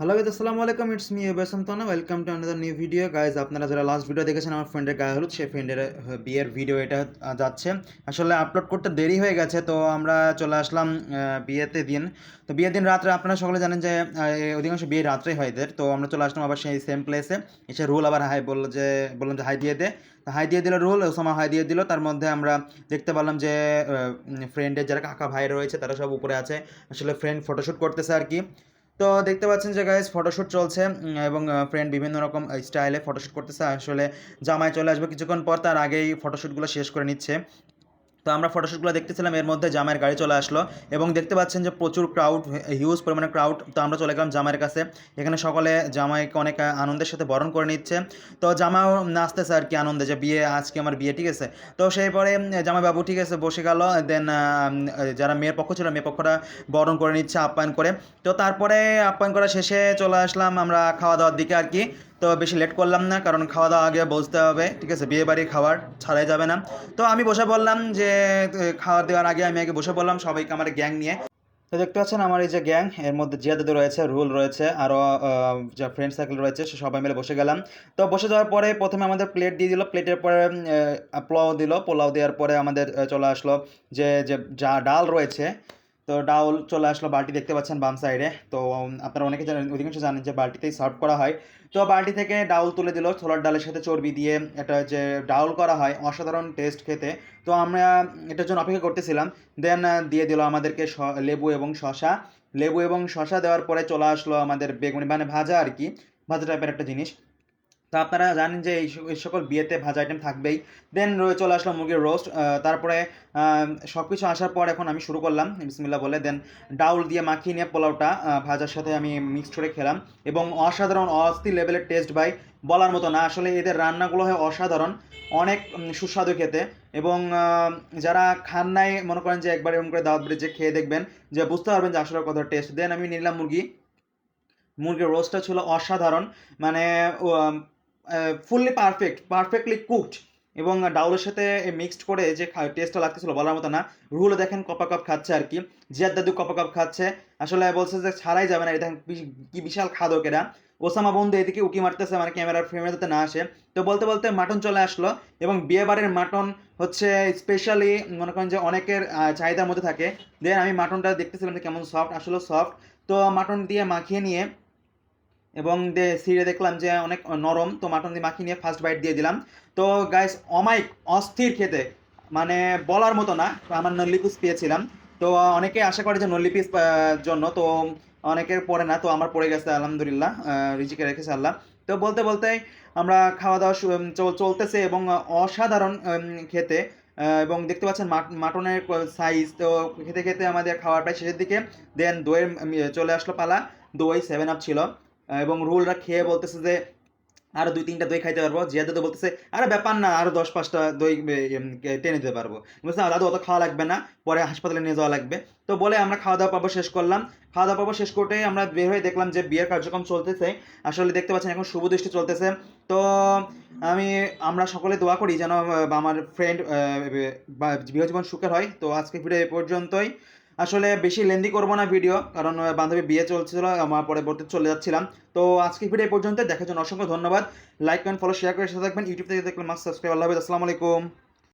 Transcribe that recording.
Hello guys আসসালামু আলাইকুম it's me এবাসম তানা welcome to another new video guys আপনারা যারা লাস্ট ভিডিও দেখেছেন, আমার ফ্রেন্ডের গায়ে হলুদ সেই ফ্রেন্ডের বিয়ের ভিডিও এটা যাচ্ছে। আসলে আপলোড করতে দেরি হয়ে গেছে, তো আমরা চলে আসলাম বিয়েতে দিন। তো বিয়ের দিন রাত্রে আপনারা সকলে জানেন যে অধিকাংশ বিয়ে রাত্রেই হয় এদের। তো আমরা চলে আসলাম আবার সেই সেম প্লেসে এসে রুল আবার হাই বলল যে বললাম যে হাই দিয়ে দে। হাই দিয়ে দিল রুল ওসামা হাই দিয়ে দিল। তার মধ্যে আমরা দেখতে পারলাম যে ফ্রেন্ডের যারা কাকা ভাই রয়েছে, তারা সব উপরে আছে। আসলে ফ্রেন্ড ফটোশ্যুট করতেছে আর কি। তো দেখতে পাচ্ছেন যে গাইজ ফটোশ্যুট চলছে এবং ফ্রেন্ড বিভিন্ন রকম স্টাইলে ফটোশ্যুট করতেছে। আসলে জামায় চলে আসবে কিছুক্ষণ পর, তার আগেই ফটোশ্যুটগুলো শেষ করে নিচ্ছে। তো আমরা ফটোশ্যুটগুলো দেখতেছিলাম, এর মধ্যে জামাইয়ের গাড়ি চলে আসলো এবং দেখতে পাচ্ছেন যে প্রচুর ক্রাউড হিউজ পরিমাণে ক্রাউড তো আমরা চলে গেলাম জামাইয়ের কাছে। এখানে সকলে জামাইকে অনেক আনন্দের সাথে বরণ করে নিচ্ছে। তো জামাও নাচতেছে আর কি আনন্দে যে বিয়ে, আজকে আমার বিয়ে, ঠিক আছে? তো সেই পরে জামাইবাবু ঠিক আছে, বসে গেল। দেন যারা মেয়ের পক্ষ ছিল, মেয়ের পক্ষটা বরণ করে নিচ্ছে আপ্যায়ন করে। তো তারপরে আপ্যায়ন করা শেষে চলে আসলাম আমরা খাওয়া দাওয়ার দিকে আর কি। তো বেশি লেট করলাম না, কারণ খাওয়া দাওয়া আগে বসতে হবে, ঠিক আছে? বিয়ে বাড়ির খাবার ছাড়াই যাবে না। তো আমি বসে বললাম যে খাওয়া দেওয়ার আগে আমি আগে বসে বললাম সবাইকে আমার গ্যাং নিয়ে। তো দেখতে পাচ্ছেন আমার এই যে গ্যাং এর মধ্যে জিয়াদাদু রয়েছে রুল রয়েছে আরও যা ফ্রেন্ড সার্কেল রয়েছে, সে সবাই মিলে বসে গেলাম। তো বসে যাওয়ার পরে প্রথমে আমাদের প্লেট দিয়ে দিল প্লেটের পরে পোলাও দিল। পোলাও দেওয়ার পরে আমাদের চলে আসলো যে যে যা ডাল রয়েছে তো ডাউল চলে আসলো বালতি দেখতে পাচ্ছেন বাম সাইডে। তো আপনারা অনেকে জানেন, অধিকাংশ জানেন যে বালতিতেই সার্ভ করা হয়। তো বালতি থেকে ডাউল তুলে দিল ছোলার ডালের সাথে চর্বি দিয়ে। এটা যে ডাউল করা হয়, অসাধারণ টেস্ট খেতে। তো আমরা এটার জন্য অপেক্ষা করতেছিলাম। দেন দিয়ে দিল আমাদেরকে লেবু এবং শশা লেবু এবং শশা দেওয়ার পরে চলে আসলো আমাদের বেগুনি মানে ভাজা আর কি। ভাজা টাইপের একটা জিনিস। তো আপনারা জানেন যে এই সকল বিয়েতে ভাজা আইটেম থাকবেই। দেন রয়ে চলে আসলো মুরগির রোস্ট তারপরে সব কিছু আসার পর এখন আমি শুরু করলাম বিসমিল্লা বলে। দেন ডাউল দিয়ে মাখিয়ে নিয়ে পোলাওটা ভাজার সাথে আমি মিক্সড করে খেলাম। এবং অসাধারণ, অস্থির লেভেলের টেস্ট ভাই, বলার মতো না। আসলে এদের রান্নাগুলো হয় অসাধারণ, অনেক সুস্বাদু খেতে। এবং যারা খান নাই, মনে করেন যে একবার এরকম করে দাওয়াত ব্রিজে খেয়ে দেখবেন, যে বুঝতে পারবেন যে আসলে কত টেস্ট দেন আমি নিলাম মুরগি। মুরগির রোস্টটা ছিল অসাধারণ। মানে ফুললি পারফেক্ট পারফেক্টলি কুকড এবং ডাউলের সাথে মিক্সড করে যে টেস্টটা লাগতেছিল বলার মতো না রুহুল দেখেন কপা কাপ খাচ্ছে আর কি, জিয়াদ দাদু কপা কাপ খাচ্ছে, আসলে বলছে যে ছাড়াই যাবে না দেখেন কি- বিশাল খাদক এরা। ওসামা বন্ধু এদিকে উকি মারতেছে মানে ক্যামেরার ফ্রেমে যাতে না আসে। তো বলতে বলতে মাটন চলে আসলো এবং বিয়ে বাড়ির মাটন হচ্ছে স্পেশালি মনে করেন যে অনেকের চাহিদার মধ্যে থাকে। দেন আমি মাটনটা দেখতেছিলাম যে কেমন সফট আসলে সফট তো মাটন দিয়ে মাখিয়ে নিয়ে এবং সিঁড়ে দেখলাম যে অনেক নরম, তো মাটন দিয়ে মাখিয়ে নিয়ে ফার্স্ট বাইট দিয়ে দিলাম। তো গাইস অমাইক অস্থির খেতে মানে বলার মতো না আমার নল্লি পিস পেয়েছিলাম। তো অনেকে আশা করে যে নল্লি পিস জন্য, তো অনেকের পড়ে না, তো আমার পড়ে গেছে, আলহামদুলিল্লাহ রিজিকে রেখেছে আল্লাহ। তো বলতে বলতে আমরা খাওয়া দাওয়া চলতেছে এবং অসাধারণ খেতে এবং দেখতে পাচ্ছেন মাট- মাটনের সাইজ তো খেতে খেতে আমাদের খাওয়ার প্রায় শেষের দিকে দেন দইয়ের চলে আসলো পালা। দই সেভেন আপ ছিল। এবং রুলরা খেয়ে বলতেছে যে আরও দুই তিনটা দই খাইতে পারব। জিয়া দাদু বলতেছে আরে ব্যাপার না আরও দশ পাঁচটা দই এ, টেনে দিতে পারব। বলছে "না, দাদু অত খাওয়া লাগবে না পরে হাসপাতালে নিয়ে যাওয়া লাগবে। তো বলে আমরা খাওয়া দাওয়া পর্ব শেষ করলাম। খাওয়া দাওয়া পর্ব শেষ করতে আমরা বের হয়ে দেখলাম যে বিয়ের কার্যক্রম চলতেছে। আসলে দেখতে পাচ্ছেন এখন শুভ দৃষ্টি চলতেছে। তো আমি আমরা সকলে দোয়া করি যেন আমার ফ্রেন্ড জীবন সুখের হয়। তো আজকে ভিডিও এই পর্যন্তই। আসলে বেশি লেন্দি করব না ভিডিও কারণ বান্ধবী বিয়ে চলছিল, আমার পরবর্তী চলে যাচ্ছিলাম। তো আজকে ভিডিও এই পর্যন্ত দেখার জন্য অসংখ্য ধন্যবাদ। লাইক কমেন্ট ফলো শেয়ার করে সাথে থাকবেন। ইউটিউব থেকে দেখবেন মাস্ক সাবস্ক্রাইব আল্লাহ আসসালামু আলাইকুম।